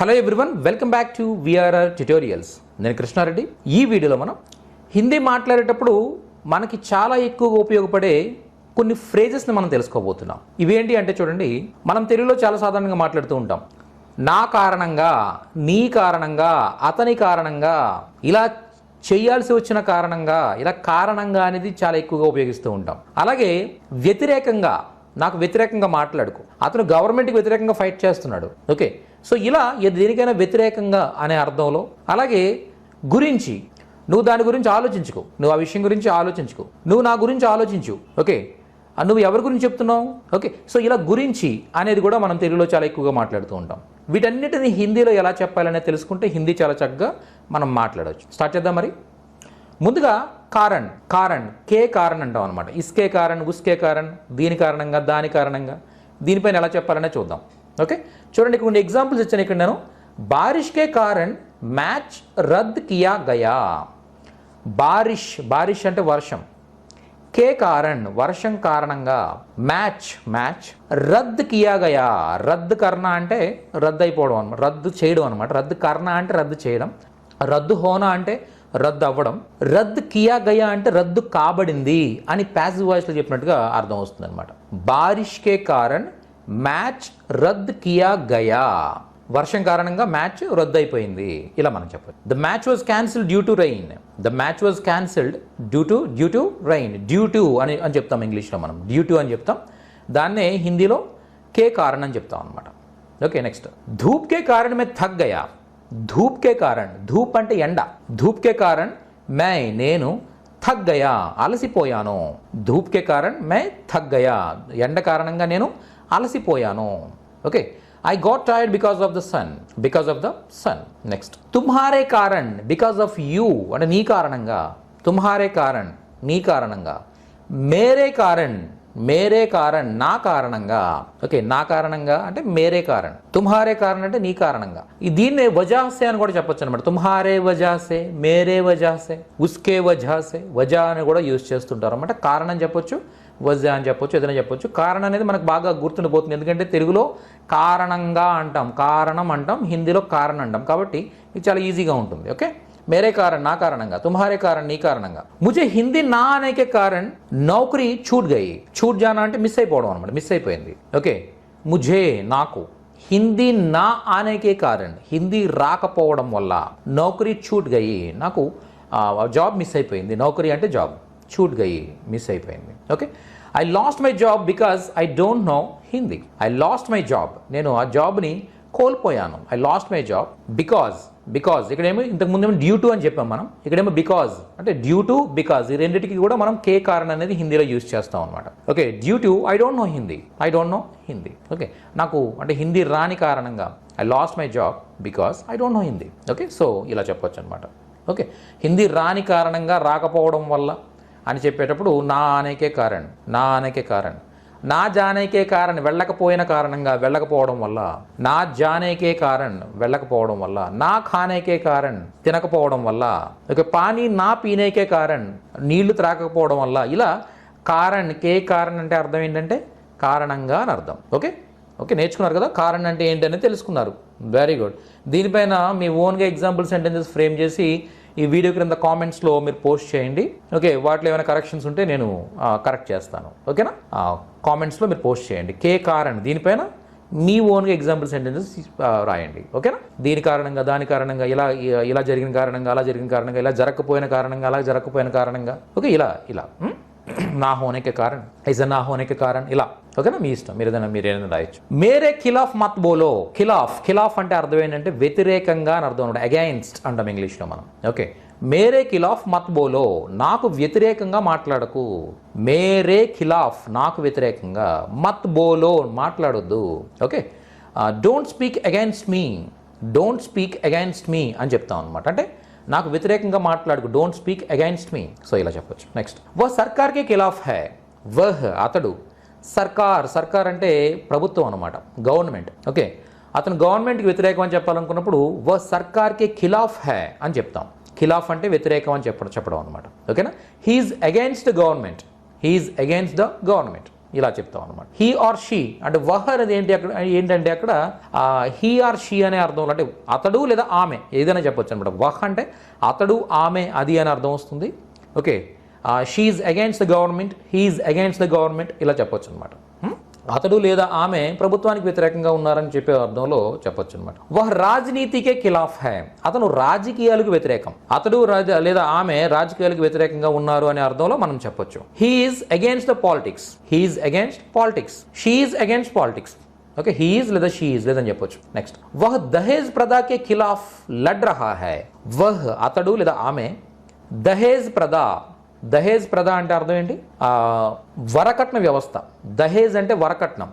Hello everyone welcome back to VRR tutorials. నేను కృష్ణారెడ్డి. ఈ వీడియోలో మనం హిందీ మాట్లాడేటప్పుడు మనకి చాలా ఎక్కువగా ఉపయోగపడే కొన్ని ఫ్రేజెస్ని మనం తెలుసుకోబోతున్నాం. ఇవేంటి అంటే చూడండి మనం తెలుగులో చాలా సాధారణంగా మాట్లాడుతూ ఉంటాం. నా కారణంగా నీ కారణంగా అతని కారణంగా ఇలా చేయాల్సి వచ్చిన కారణంగా ఇలా కారణంగా అనేది చాలా ఎక్కువగా ఉపయోగిస్తూ ఉంటాం. అలాగే వ్యతిరేకంగా నాకు వ్యతిరేకంగా మాట్లాడుకో. అతను గవర్నమెంట్కి వ్యతిరేకంగా ఫైట్ చేస్తున్నాడు. ఓకే. సో ఇలా దేనికైనా వ్యతిరేకంగా అనే అర్థంలో అలాగే గురించి నువ్వు దాని గురించి ఆలోచించుకో. నువ్వు ఆ విషయం గురించి ఆలోచించుకో. నువ్వు నా గురించి ఆలోచించు. ఓకే. నువ్వు ఎవరి గురించి చెప్తున్నావు? ఓకే. సో ఇలా గురించి అనేది కూడా మనం తెలుగులో చాలా ఎక్కువగా మాట్లాడుతూ ఉంటాం. వీటన్నిటిని హిందీలో ఎలా చెప్పాలనే తెలుసుకుంటే హిందీ చాలా చక్కగా మనం మాట్లాడవచ్చు స్టార్ట్ చేద్దాం మరి. ముందుగా కారణ్ కారణ్ కే కారణ్ అంటాం అనమాట ఇస్కే కారణ్ ఉస్కే కారణ్ దీని కారణంగా దాని కారణంగా. దీనిపైన ఎలా చెప్పాలనే చూద్దాం. ఓకే? చూడండి కొన్ని ఎగ్జాంపుల్స్ ఇచ్చాను ఇక్కడ నేను. బారిష్కే కారణ్ మ్యాచ్ రద్ కియా గయా. బారిష్ బారిష్ అంటే వర్షం. కే కారణ్ వర్షం కారణంగా. మ్యాచ్ మ్యాచ్ రద్దు కియా గయా. రద్దు కర్ణ అంటే రద్దు అయిపోవడం అనమాట రద్దు చేయడం అనమాట రద్దు కర్ణ అంటే రద్దు చేయడం. రద్దు హోనా అంటే రద్దు అవ్వడం. రద్దు కియా గయా అంటే రద్దు కాబడింది అని ప్యాసివ్ వాయిస్లో చెప్పినట్టుగా అర్థం వస్తుంది అనమాట బారిష్కే కారణ్ మ్యాచ్ రద్దు కియా గయా. వర్షం కారణంగా మ్యాచ్ రద్దు అయిపోయింది ఇలా మనం చెప్పచ్చు. The match was cancelled due to rain the match was cancelled due to due to rain due to అని అని చెప్తాం ఇంగ్లీష్లో మనం. డ్యూ టు అని చెప్తాం. దాన్నే హిందీలో కే కారణం అని చెప్తాం అనమాట ఓకే నెక్స్ట్ ధూప్ కే కారణమే థక్ గయా. ధూప్ కే కారణ్. ధూప్ అంటే ఎండ. ధూప్ కే కారణ్ మై నేను థక్ గయా అలసిపోయాను. ధూప్ కే కారణ్ మై థక్ గయా ఎండ కారణంగా నేను అలసిపోయాను. Okay? I got tired because of the sun because of the sun next తుమ్హారే కారణ్ బికాస్ ఆఫ్ యూ అంటే నీ కారణంగా. తుమ్హారే కారణ్ నీ కారణంగా. మేరే కారణ్ మేరే కారణ్ నా కారణంగా. ఓకే నా కారణంగా అంటే మేరే కారణ్. తుమ్హారే కారణ్ అంటే నీ కారణంగా. ఈ దీన్నే వజాసే అని కూడా చెప్పొచ్చు అనమాట తుమ్హారే వజాసే మేరే వజాసే ఉస్కే వజాసే వజా అని కూడా యూజ్ చేస్తుంటారు అనమాట కారణం చెప్పొచ్చు వజా అని చెప్పొచ్చు ఏదైనా చెప్పొచ్చు. కారణం అనేది మనకు బాగా గుర్తుండిపోతుంది. ఎందుకంటే తెలుగులో కారణంగా అంటాం. కారణం అంటాం హిందీలో కారణం అంటాం. కాబట్టి ఇది చాలా ఈజీగా ఉంటుంది. ఓకే? మేరే కారణ నా కారణంగా తుమ్హారే కారణ నీ కారణంగా ముజే హిందీ నా అనేకే కారణ నౌకరీ చూట్ గయి చూట్ జానా అంటే మిస్ అయిపోవడం అనమాట మిస్ అయిపోయింది ఓకే ముజే నాకు హిందీ నా అనేకే కారణ హిందీ రాకపోవడం వల్ల నౌకరీ చూట్ గయి నాకు జాబ్ మిస్ అయిపోయింది నౌకరీ అంటే జాబ్ చూట్ గయి మిస్ అయిపోయింది okay I lost my job because I don't know Hindi I lost my job నేను ఆ జాబ్ని కోల్పోయాను. I lost my job because because ఇక్కడేమో ఇంతకు ముందేమో డ్యూ టు అని చెప్పాం మనం. ఇక్కడేమో బికాజ్ అంటే డ్యూ టు బికాజ్ ఈ రెండింటికి కూడా మనం కే కారణం అనేది హిందీలో యూజ్ చేస్తాం అనమాట okay due to I don't know Hindi. I don't know Hindi. Okay నాకు అంటే హిందీ రాని కారణంగా I lost my job because I don't know Hindi. Okay so ఇలా చెప్పొచ్చు అనమాట ఓకే హిందీ రాని కారణంగా రాకపోవడం వల్ల అని చెప్పేటప్పుడు నా అనేకే కారణ్. నా అనేకే కారణ్. నా జానేకే కారణ్ వెళ్ళకపోయిన కారణంగా వెళ్ళకపోవడం వల్ల నా జానేకే కారణ్ వెళ్ళకపోవడం వల్ల నా ఖానేకే కారణ్ తినకపోవడం వల్ల ఓకే పానీ నా పీనేకే కారణ్ నీళ్ళు త్రాగకపోవడం వల్ల ఇలా కారణ్ కే కారణ్ అంటే అర్థం ఏంటంటే కారణంగా అని అర్థం. ఓకే? ఓకే నేర్చుకున్నారు కదా? కారణం అంటే ఏంటని తెలుసుకున్నారు. వెరీ గుడ్ దీనిపైన మీ ఓన్గా ఎగ్జాంపుల్ సెంటెన్సెస్ ఫ్రేమ్ చేసి ఈ వీడియో క్రింద కామెంట్స్లో మీరు పోస్ట్ చేయండి. ఓకే వాటిలో ఏమైనా కరెక్షన్స్ ఉంటే నేను కరెక్ట్ చేస్తాను. ఓకేనా? కామెంట్స్లో మీరు పోస్ట్ చేయండి. కే కారణ్ దీనిపైన మీ ఓన్గా ఎగ్జాంపుల్ సెంటెన్సెస్ రాయండి. ఓకేనా? దీని కారణంగా దాని కారణంగా ఇలా ఇలా జరిగిన కారణంగా అలా జరిగిన కారణంగా ఇలా జరగకపోయిన కారణంగా అలా జరగకపోయిన కారణంగా. ఓకే ఇలా ఇలా. నా నా హోనేకే కారణ్. ఐజా నా హోనేకే కారణ్. ఇలా. ఓకేనా మీ ఇష్టం. మీరు ఏదైనా మీరు ఏదైనా రాయొచ్చు. మేరే ఖిలాఫ్ మత్ బోలో. ఖిలాఫ్ ఖిలాఫ్ అంటే అర్థం ఏంటంటే వ్యతిరేకంగా అని అర్థం అనమాట అగైన్స్ట్ అంటాం ఇంగ్లీష్లో మనం. ఓకే మేరే ఖిలాఫ్ మత్ బోలో. నాకు వ్యతిరేకంగా మాట్లాడకు. మేరే ఖిలాఫ్ నాకు వ్యతిరేకంగా. మత్ బోలో మాట్లాడొద్దు. Okay don't speak against me don't speak against me అని చెప్తాం అనమాట అంటే నాకు వ్యతిరేకంగా మాట్లాడుకు don't speak against me so ఇలా చెప్పొచ్చు. నెక్స్ట్ వ సర్కార్కే ఖిలాఫ్ హై. వహ్ అతడు. సర్కార్ సర్కార్ అంటే ప్రభుత్వం అనమాట గవర్నమెంట్ ఓకే అతను గవర్నమెంట్కి వ్యతిరేకం అని చెప్పాలనుకున్నప్పుడు వ సర్కార్కే ఖిలాఫ్ హై అని చెప్తాం. ఖిలాఫ్ అంటే వ్యతిరేకం అని చెప్పడం చెప్పడం అనమాట ఓకేనా he is against the government he is against the government ఇలా చెప్తాం అనమాట హీ ఆర్ షీ అంటే వహ్ అనేది ఏంటి అక్కడ ఏంటంటే అక్కడ హీ ఆర్ షీ అనే అర్థంలో అంటే అతడు లేదా ఆమె ఏదైనా చెప్పొచ్చు అనమాట వహ్ అంటే అతడు ఆమె అది అని అర్థం వస్తుంది. Okay she is against the government he is against the government ఇలా చెప్పొచ్చు అనమాట అతడు లేదా ఆమె ప్రభుత్వానికి వ్యతిరేకంగా ఉన్నారని చెప్పే అర్థంలో చెప్పొచ్చు అనమాట వహ్ రాజనీతికే ఖిలాఫ్ హై. అతను రాజకీయాలకు వ్యతిరేకం. అతడు రాజ లేదా ఆమె రాజకీయాలకు వ్యతిరేకంగా ఉన్నారు అనే అర్థంలో మనం చెప్పొచ్చు. He is against the politics he is against politics she is against politics okay he is లేదా షీఈస్ లేదని చెప్పొచ్చు. నెక్స్ట్ వహ్ దహేజ్ ప్రదాకే ఖిలాఫ్ లడ్ రహా హై. వహ్ అతడు లేదా ఆమె దహేజ్ ప్రదా దహేజ్ ప్రధ అంటే అర్థం ఏంటి? వరకట్న వ్యవస్థ. దహేజ్ అంటే వరకట్నం.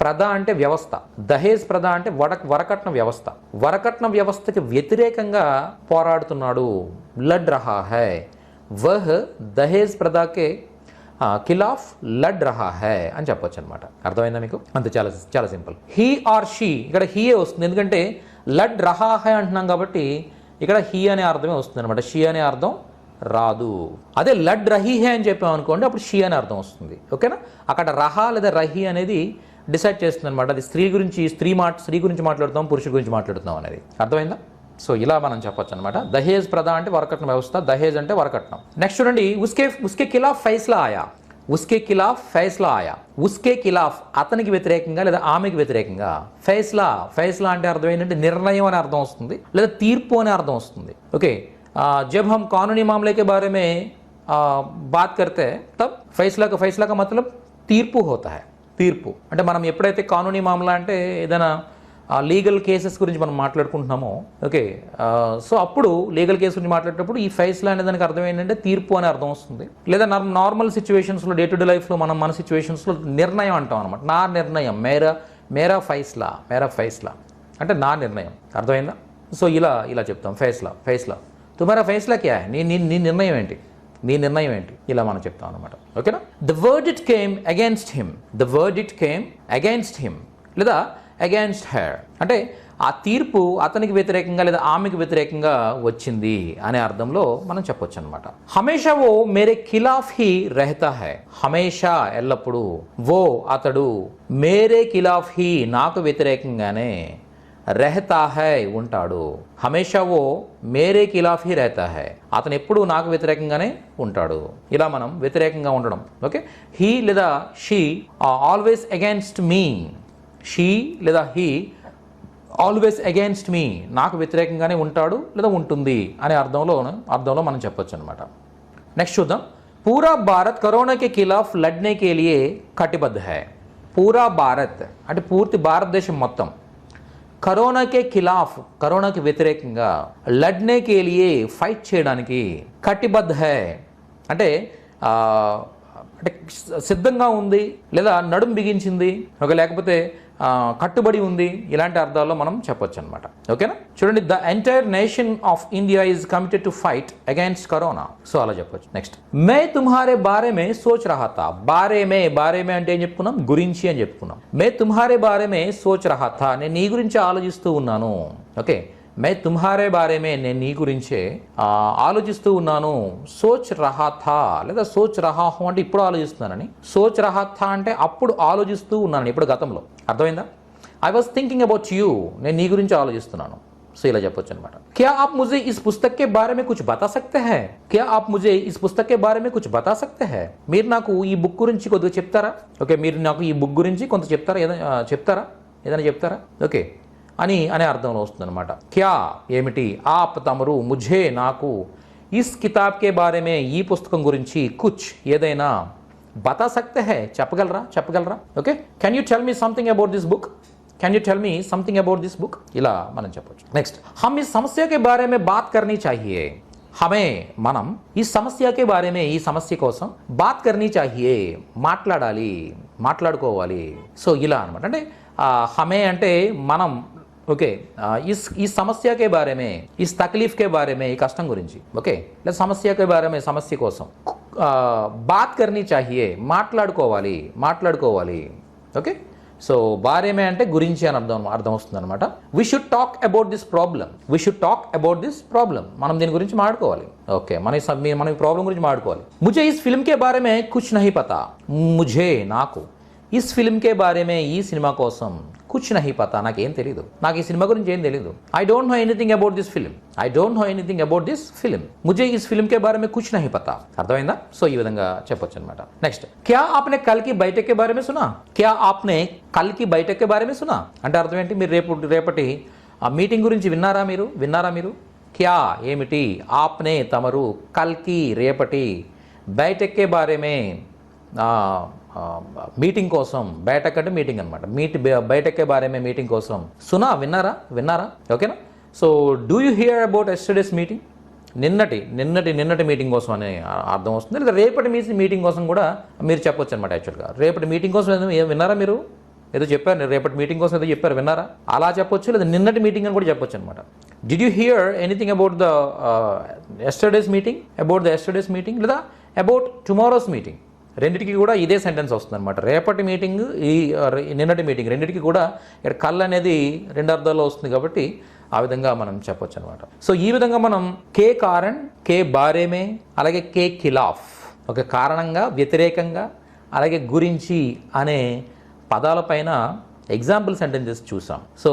ప్రధ అంటే వ్యవస్థ. దహేజ్ ప్రధ అంటే వడ వరకట్న వ్యవస్థ. వరకట్న వ్యవస్థకి వ్యతిరేకంగా పోరాడుతున్నాడు లడ్ రహా హై వహ్ దహేజ్ ప్రధాకే ఖిలాఫ్ లడ్ రహా హై అని చెప్పొచ్చు అనమాట అర్థమైందా మీకు? అంతే చాలా చాలా సింపుల్. He or she. ఇక్కడ హీయే వస్తుంది? ఎందుకంటే లడ్ రహా హై అంటున్నాం కాబట్టి ఇక్కడ హీ అనే అర్థమే వస్తుంది అనమాట షీ అనే అర్థం రాదు. అదే లడ్ రహీహే అని చెప్పాం అనుకోండి అప్పుడు షీ అని అర్థం వస్తుంది. ఓకేనా? అక్కడ రహా లేదా రహీ అనేది డిసైడ్ చేస్తుంది అనమాట అది స్త్రీ గురించి స్త్రీ మాట స్త్రీ గురించి మాట్లాడుతాం పురుషుడి గురించి మాట్లాడుతాం అనేది. అర్థమైందా? సో ఇలా మనం చెప్పొచ్చు అనమాట దహేజ్ ప్రధా అంటే వరకట్నం వ్యవస్థ దహేజ్ అంటే వరకట్నం. నెక్స్ట్ చూడండి ఉస్కే ఉస్కే ఖిలాఫ్ ఫైస్లా ఆయా. ఉస్కే ఖిలాఫ్ ఫైస్లా ఆయా. ఉస్కే ఖిలాఫ్ అతనికి వ్యతిరేకంగా లేదా ఆమెకి వ్యతిరేకంగా? ఫైస్లా. ఫైస్లా అంటే అర్థం ఏంటంటే నిర్ణయం అని అర్థం వస్తుంది లేదా తీర్పు అని అర్థం వస్తుంది. ఓకే? जब हम कानूनी मामले के बारे में आ, बात करते हैं तब फैसला का फैसला का मतलब తీర్పు होता है తీర్పు అంటే మనం ఎప్పుడైతే కానూనీ మామలా అంటే ఏదైనా లీగల్ కేసెస్ గురించి మనం మాట్లాడుకుంటున్నామో ఓకే సో అప్పుడు లీగల్ కేసు గురించి మాట్లాడేటప్పుడు ఈ ఫైస్లా అనే దానికి అర్థం ఏంటంటే తీర్పు అనే అర్థం వస్తుంది లేదా నార్మల్ సిచ్యువేషన్స్లో డే టు డే లైఫ్లో మనం మన సిచ్యువేషన్స్లో నిర్ణయం అంటాం అనమాట నా నిర్ణయం మేరా మేరా ఫైస్లా మేరా ఫైస్లా అంటే నా నిర్ణయం అర్థమైందా సో ఇలా ఇలా చెప్తాం ఫైస్లా ఫైస్లా తుమారా ఫైస్లా క్యా నీ నీ నీ నిర్ణయం ఏంటి? నీ నిర్ణయం ఏంటి? ఇలా మనం చెప్తాం అనమాట ఓకేనా? The word it came against him the word it came against him లేదా అగేన్స్ట్ హెర్ అంటే ఆ తీర్పు అతనికి వ్యతిరేకంగా లేదా ఆమెకు వ్యతిరేకంగా వచ్చింది అనే అర్థంలో మనం చెప్పొచ్చు అనమాట హమేషా ఓ మేరే ఖిలాఫ్ హీ రెహతా హై. హమేషా ఎల్లప్పుడూ ఓ అతడు మేరే ఖిలాఫ్ హీ నాకు వ్యతిరేకంగానే రెహతా హై ఉంటాడు. హమేషా ఓ మేరే ఖిలాఫ్ హీ రెహతా హై అతను ఎప్పుడు నాకు వ్యతిరేకంగానే ఉంటాడు. ఇలా మనం వ్యతిరేకంగా ఉండడం. ఓకే? హీ లేదా she always against me. She లేదా హీ ఆల్వేస్ అగేన్స్ట్ మీ. నాకు వ్యతిరేకంగానే ఉంటాడు లేదా ఉంటుంది అనే అర్థంలో అర్థంలో మనం చెప్పొచ్చు అనమాట నెక్స్ట్ చూద్దాం. పూరా భారత్ కరోనాకి ఖిలాఫ్ లడ్నే కే లియే కటిబద్ధ హై. పూరా భారత్ అంటే పూర్తి భారతదేశం మొత్తం. కరోనాకే ఖిలాఫ్ కరోనాకి వ్యతిరేకంగా లడ్నే కేలియే ఫైట్ చేయడానికి కటిబద్ధ హై. అంటే అంటే సిద్ధంగా ఉంది లేదా నడుం బిగించింది. ఒక లేకపోతే కట్టుబడి ఉంది ఇలాంటి అర్థాల్లో మనం చెప్పొచ్చు అనమాట ఓకేనా? చూడండి the entire nation of India is committed to fight against corona. So అలా చెప్పొచ్చు. నెక్స్ట్. మే తుమ్హారే బారే మే సోచ్ రహాతా. బారే మే బారే మే అంటే ఏం చెప్పుకున్నాం? గురించి అని చెప్పుకున్నాం. మే తుమ్హారే బారే మే సోచ్ రహాతా. నేను నీ గురించి ఆలోచిస్తూ ఉన్నాను. ఓకే? మే తుమ్హారే బారేమే నేను నీ గురించే ఆలోచిస్తూ ఉన్నాను సోచ్ రహాథా లేదా సోచ్ రహాహం అంటే ఇప్పుడు ఆలోచిస్తున్నానని. సోచ్ రహాథా అంటే అప్పుడు ఆలోచిస్తూ ఉన్నానని ఇప్పుడు గతంలో. అర్థమైందా? I was thinking about you నేను నీ గురించి ఆలోచిస్తున్నాను. సో ఇలా చెప్పొచ్చు అనమాట క్యా ఆప్ ముజే ఇస్ పుస్తక్ బారే మే కుచ్ బతా సక్తే హై? క్యా ఆప్ ముజే ఇస్ పుస్తక్ బారే మే కుచ్ బతా సక్తే హై? మీరు నాకు ఈ బుక్ గురించి కొద్దిగా చెప్తారా? ఓకే మీరు నాకు ఈ బుక్ గురించి కొంత చెప్తారా? ఏదైనా చెప్తారా? ఏదైనా చెప్తారా? ఓకే. అని అనే అర్థంలో వస్తుందన్నమాట. క్యా? ఏమిటి? ఆప్ తమరు ముఝే నాకు. ఇస్ కితాబ్ కే బారేమే ఈ పుస్తకం గురించి కుచ్ ఏదైనా బతా సక్తే హే? చెప్పగలరా? చెప్పగలరా? Okay? Can you tell me something about this book can you tell me something about this book ఇలా మనం చెప్పొచ్చు. నెక్స్ట్ హమ్ ఈ సమస్యకే బారేమే బాత్ కర్నీ చాహియే. హమే మనం ఈ సమస్యకే బారేమే ఈ సమస్య కోసం బాత్ కర్నీ చాహియే. మాట్లాడాలి మాట్లాడుకోవాలి. సో ఇలా అనమాట అంటే హమే అంటే మనం ఓకే. ఈ సమస్య इस समस्या के बारे में इस గురించి. ఓకే. లేదా సమస్య के సమస్య కోసం. బాత్ కర్ని చాహియే మాట్లాడుకోవాలి మాట్లాడుకోవాలి. ఓకే. సో బారేమే అంటే గురించి అని అర్థం అర్థం వస్తుంది అనమాట we should talk about this problem we should talk about this problem మనం దీని గురించి మాట్లాడుకోవాలి. ఓకే. మన మన ఈ ప్రాబ్లం గురించి మాట్లాడుకోవాలి. ముజే ఈ ఫిల్మ్ కే బారే కుచ్ నహి పతా. ముజే నాకు. ఈ ఫిల్మ్ కే ఈ సినిమా కోసం కుచ్ నహి పతా నాకేం తెలీదు. నాకు ఈ సినిమా గురించి ఏం తెలీదు. I don't know anything about this film I don't know anything about this film ముజే ఇస్ ఫిల్మ్ కే బారే మే కుచ్ పతా అర్థమైందా? సో ఈ విధంగా చెప్పొచ్చు అనమాట నెక్స్ట్ క్యా ఆప్నే కల్కి బయటకే బారే మే సునా? క్యా ఆప్నే కల్కి బయటకే బారే మే సునా? అంటే అర్థం ఏంటి? మీరు రేపు రేపటి ఆ మీటింగ్ గురించి విన్నారా మీరు? విన్నారా మీరు? క్యా ఏమిటి? ఆప్నే తమరు కల్కి రేపటి బయటెక్కే బారేమే మీటింగ్ కోసం బయటక్ అంటే మీటింగ్ అనమాట మీట్ బయటెక్కే బారేమే మీటింగ్ కోసం. సునా విన్నారా? విన్నారా? ఓకేనా? So do you hear about yesterday's meeting నిన్నటి నిన్నటి నిన్నటి మీటింగ్ కోసం అని అర్థం వస్తుంది. లేదా రేపటి మీ మీటింగ్ కోసం కూడా మీరు చెప్పొచ్చు అనమాట యాక్చువల్గా రేపటి మీటింగ్ కోసం ఏదో- విన్నారా మీరు? ఏదో చెప్పారు రేపటి మీటింగ్ కోసం ఏదో చెప్పారు విన్నారా? అలా చెప్పొచ్చు లేదా నిన్నటి మీటింగ్ అని కూడా చెప్పొచ్చు అనమాట did you hear anything about the yesterday's meeting about the yesterday's meeting లేదా అబౌట్ టుమారోస్ మీటింగ్ రెండిటికి కూడా ఇదే సెంటెన్స్ వస్తుందన్నమాట. రేపటి మీటింగ్ ఈ నిన్నటి మీటింగ్ రెండిటికి కూడా ఇక్కడ కళ్ళు అనేది రెండు అర్థాల్లో వస్తుంది కాబట్టి ఆ విధంగా మనం చెప్పొచ్చు అనమాట సో ఈ విధంగా మనం కే కారణ్ కే బారేమే అలాగే కే ఖిలాఫ్ ఒక కారణంగా వ్యతిరేకంగా అలాగే గురించి అనే పదాలపైన ఎగ్జాంపుల్ సెంటెన్సెస్ చూసాం. సో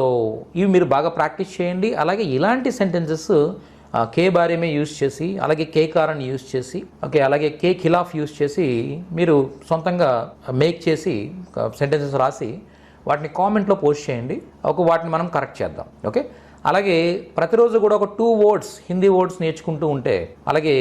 ఇవి మీరు బాగా ప్రాక్టీస్ చేయండి. అలాగే ఇలాంటి సెంటెన్సెస్ కే బారేమే యూస్ చేసి అలాగే కే కారణ్ యూస్ చేసి ఓకే అలాగే కే ఖిలాఫ్ యూస్ చేసి మీరు సొంతంగా మేక్ చేసి సెంటెన్సెస్ రాసి వాటిని కామెంట్లో పోస్ట్ చేయండి. ఒక వాటిని మనం కరెక్ట్ చేద్దాం. ఓకే? అలాగే ప్రతిరోజు కూడా ఒక టూ వర్డ్స్ హిందీ వర్డ్స్ నేర్చుకుంటూ ఉంటే అలాగే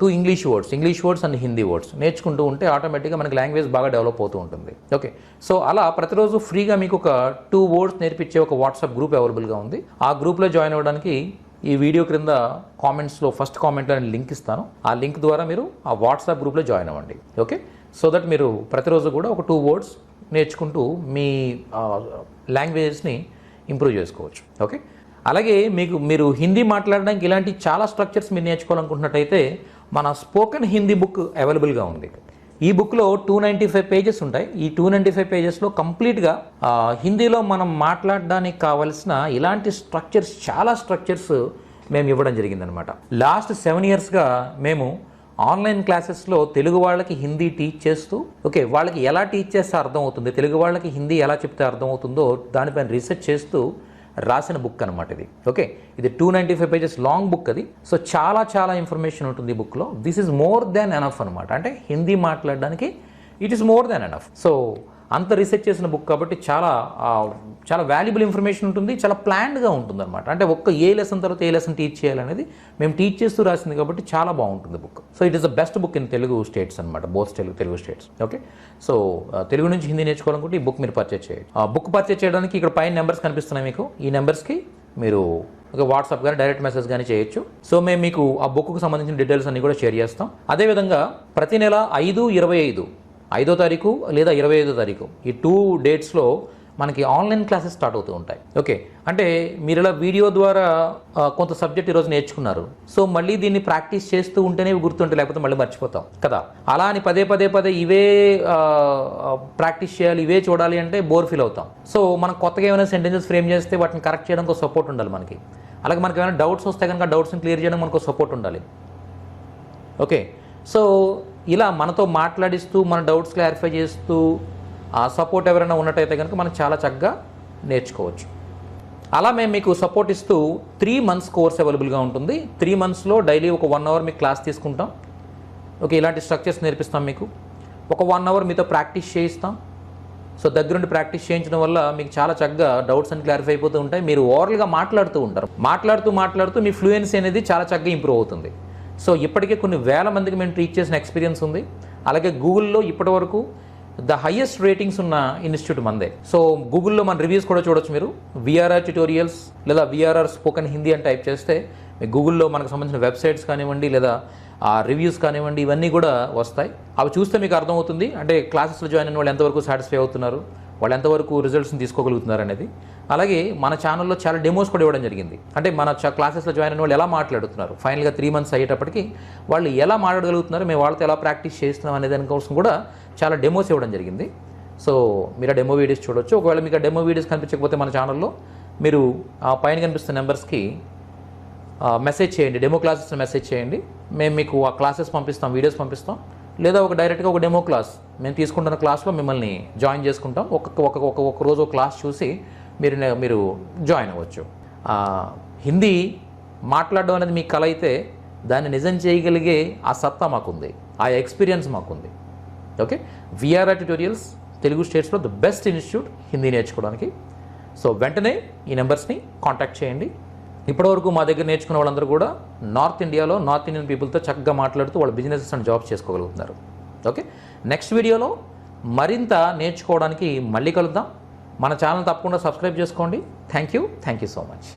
two English words English words and Hindi words నేర్చుకుంటూ ఉంటే ఆటోమేటిక్గా మనకి లాంగ్వేజ్ బాగా డెవలప్ అవుతూ ఉంటుంది. ఓకే? సో అలా ప్రతిరోజు ఫ్రీగా మీకు ఒక టూ వర్డ్స్ నేర్పించే ఒక వాట్సాప్ గ్రూప్ అవైలబుల్గా ఉంది. ఆ గ్రూప్లో జాయిన్ అవ్వడానికి ఈ వీడియో క్రింద కామెంట్స్లో ఫస్ట్ కామెంట్లో నేను లింక్ ఇస్తాను. ఆ లింక్ ద్వారా మీరు ఆ వాట్సాప్ గ్రూప్లో జాయిన్ అవ్వండి. ఓకే? సో దట్ మీరు ప్రతిరోజు కూడా ఒక టూ వర్డ్స్ నేర్చుకుంటూ మీ లాంగ్వేజెస్ని ఇంప్రూవ్ చేసుకోవచ్చు. ఓకే? అలాగే మీకు మీరు హిందీ మాట్లాడడానికి ఇలాంటి చాలా స్ట్రక్చర్స్ మీరు నేర్చుకోవాలనుకుంటున్నట్టయితే మన స్పోకెన్ హిందీ బుక్ అవైలబుల్గా ఉంది. ఈ బుక్లో టూ నైంటీ ఫైవ్ పేజెస్ ఉంటాయి. ఈ టూ నైంటీ ఫైవ్ పేజెస్లో కంప్లీట్గా హిందీలో మనం మాట్లాడడానికి కావలసిన ఇలాంటి స్ట్రక్చర్స్ చాలా స్ట్రక్చర్స్ మేము ఇవ్వడం జరిగిందనమాట లాస్ట్ సెవెన్ ఇయర్స్గా మేము ఆన్లైన్ క్లాసెస్లో తెలుగు వాళ్ళకి హిందీ టీచ్ చేస్తూ ఓకే వాళ్ళకి ఎలా టీచ్ చేస్తే అర్థమవుతుంది తెలుగు వాళ్ళకి హిందీ ఎలా చెప్తే అర్థమవుతుందో దానిపైన రీసెర్చ్ చేస్తూ రాసిన బుక్ అనమాట ఇది. ఓకే ఇది two ninety five pages long book అది. సో చాలా చాలా ఇన్ఫర్మేషన్ ఉంటుంది ఈ బుక్లో this is more than enough అనమాట అంటే హిందీ మాట్లాడడానికి it is more than enough so అంత రీసెర్చ్ చేసిన బుక్ కాబట్టి చాలా చాలా వాల్యుబుల్ ఇన్ఫర్మేషన్ ఉంటుంది చాలా ప్లాన్డ్గా ఉంటుంది అనమాట అంటే ఒక్క ఏ లెసన్ తర్వాత ఏ లెసన్ టీచ్ చేయాలనేది మేము టీచ్ చేస్తూ రాసింది కాబట్టి చాలా బాగుంటుంది book so it is the best book in Telugu states అనమాట both Telugu Telugu states okay so Telugu నుంచి హిందీ నేర్చుకోవాలనుకుంటే ఈ బుక్ మీరు పర్చేజ్ చేయండి బుక్ పర్చేజ్ చేయడానికి ఇక్కడ పైన నెంబర్స్ కనిపిస్తున్నాయి మీకు. ఈ నెంబర్స్కి మీరు ఒక వాట్సాప్ కానీ డైరెక్ట్ మెసేజ్ కానీ చేయొచ్చు. సో మేము మీకు ఆ బుక్కు సంబంధించిన డీటెయిల్స్ అన్ని కూడా షేర్ చేస్తాం. అదేవిధంగా ప్రతి నెల ఐదు ఇరవై ఐదు ఐదో తారీఖు లేదా ఇరవై ఐదో తారీఖు. ఈ టూ డేట్స్లో మనకి ఆన్లైన్ క్లాసెస్ స్టార్ట్ అవుతూ ఉంటాయి. ఓకే అంటే మీరు ఇలా వీడియో ద్వారా కొంత సబ్జెక్ట్ ఈరోజు నేర్చుకున్నారు. సో మళ్ళీ దీన్ని ప్రాక్టీస్ చేస్తూ ఉంటేనే గుర్తుంటే లేకపోతే మళ్ళీ మర్చిపోతాం. కదా? అలా అని పదే పదే పదే ఇవే ప్రాక్టీస్ చేయాలి ఇవే చూడాలి అంటే బోర్ ఫీల్ అవుతాం. సో మనం కొత్తగా ఏమైనా సెంటెన్సెస్ ఫ్రేమ్ చేస్తే వాటిని కరెక్ట్ చేయడానికి ఒక సపోర్ట్ ఉండాలి మనకి. అలాగే మనకి ఏమైనా డౌట్స్ వస్తే కనుక డౌట్స్ని క్లియర్ చేయడం మనకు సపోర్ట్ ఉండాలి. ఓకే సో ఇలా మనతో మాట్లాడిస్తూ మన డౌట్స్ క్లారిఫై చేస్తూ ఆ సపోర్ట్ ఎవరైనా ఉన్నట్టయితే కనుక మనం చాలా చక్కగా నేర్చుకోవచ్చు. అలా మేము మీకు సపోర్ట్ ఇస్తూ త్రీ మంత్స్ కోర్స్ అవైలబుల్గా ఉంటుంది. త్రీ మంత్స్లో డైలీ ఒక వన్ అవర్ మీకు క్లాస్ తీసుకుంటాం. ఓకే ఇలాంటి స్ట్రక్చర్స్ నేర్పిస్తాం మీకు. ఒక వన్ అవర్ మీతో ప్రాక్టీస్ చేయిస్తాం. సో దగ్గరుండి ప్రాక్టీస్ చేయించడం వల్ల మీకు చాలా చక్కగా డౌట్స్ అని క్లారిఫై అయిపోతూ ఉంటాయి. మీరు ఓవరాల్గా మాట్లాడుతూ ఉంటారు. మాట్లాడుతూ మాట్లాడుతూ మీ ఫ్లూయెన్సీ అనేది చాలా చక్కగా ఇంప్రూవ్ అవుతుంది. సో ఇప్పటికే కొన్ని వేల మందికి మేము టీచ్ చేసిన ఎక్స్పీరియన్స్ ఉంది. అలాగే గూగుల్లో ఇప్పటి వరకు ద హైయెస్ట్ రేటింగ్స్ ఉన్న ఇన్స్టిట్యూట్ మందే. సో గూగుల్లో మన రివ్యూస్ కూడా చూడొచ్చు మీరు. విఆర్ఆర్ ట్యూటోరియల్స్ లేదా విఆర్ఆర్ స్పోకెన్ హిందీ అని టైప్ చేస్తే మీ గూగుల్లో మనకు సంబంధించిన వెబ్సైట్స్ కానివ్వండి లేదా ఆ రివ్యూస్ కానివ్వండి ఇవన్నీ కూడా వస్తాయి. అవి చూస్తే మీకు అర్థమవుతుంది. అంటే క్లాసెస్లో జాయిన్ అయిన వాళ్ళు ఎంతవరకు సాటిస్ఫై అవుతున్నారు? వాళ్ళు ఎంతవరకు రిజల్ట్స్ని తీసుకోగలుగుతున్నారు అనేది అలాగే మన ఛానల్లో చాలా డెమోస్ కూడా ఇవ్వడం జరిగింది. అంటే మన చ- క్లాసెస్లో జాయిన్ అయిన వాళ్ళు ఎలా మాట్లాడుతున్నారు? ఫైనల్గా త్రీ మంత్స్ అయ్యేటప్పటికి వాళ్ళు ఎలా మాట్లాడగలుగుతున్నారు? మేము వాళ్ళతో ఎలా ప్రాక్టీస్ చేస్తున్నాం అనే దానికోసం కూడా చాలా డెమోస్ ఇవ్వడం జరిగింది. సో మీరు ఆ డెమో వీడియోస్ చూడొచ్చు. ఒకవేళ మీకు ఆ డెమో వీడియోస్ కనిపించకపోతే మన ఛానల్లో మీరు ఆ పైన కనిపిస్తున్న నెంబర్స్కి మెసేజ్ చేయండి. డెమో క్లాసెస్ మెసేజ్ చేయండి. మేము మీకు ఆ క్లాసెస్ పంపిస్తాం వీడియోస్ పంపిస్తాం. లేదా ఒక డైరెక్ట్గా ఒక డెమో క్లాస్ మేము తీసుకుంటున్న క్లాస్లో మిమ్మల్ని జాయిన్ చేసుకుంటాం. ఒక్కొక్క ఒక ఒక ఒక రోజు ఒక క్లాస్ చూసి మీరు మీరు జాయిన్ అవ్వచ్చు. హిందీ మాట్లాడడం అనేది మీ కళ అయితే దాన్ని నిజం చేయగలిగే ఆ సత్తా మాకుంది. ఆ ఎక్స్పీరియన్స్ మాకుంది. ఓకే విఆర్ఆర్ ట్యూటోరియల్స్ తెలుగు స్టేట్స్లో ద బెస్ట్ ఇన్స్టిట్యూట్ హిందీ నేర్చుకోవడానికి. సో వెంటనే ఈ నెంబర్స్ని కాంటాక్ట్ చేయండి. ఇప్పటివరకు మా దగ్గర నేర్చుకున్న వాళ్ళందరూ కూడా నార్త్ ఇండియాలో నార్త్ ఇండియన్ పీపుల్తో చక్కగా మాట్లాడుతూ వాళ్ళ బిజినెసెస్ అండ్ జాబ్స్ చేసుకోగలుగుతున్నారు. ఓకే నెక్స్ట్ వీడియోలో మరింత నేర్చుకోవడానికి మళ్ళీ కలుద్దాం. మన ఛానల్ తప్పకుండా సబ్స్క్రైబ్ చేసుకోండి. Thank you thank you so much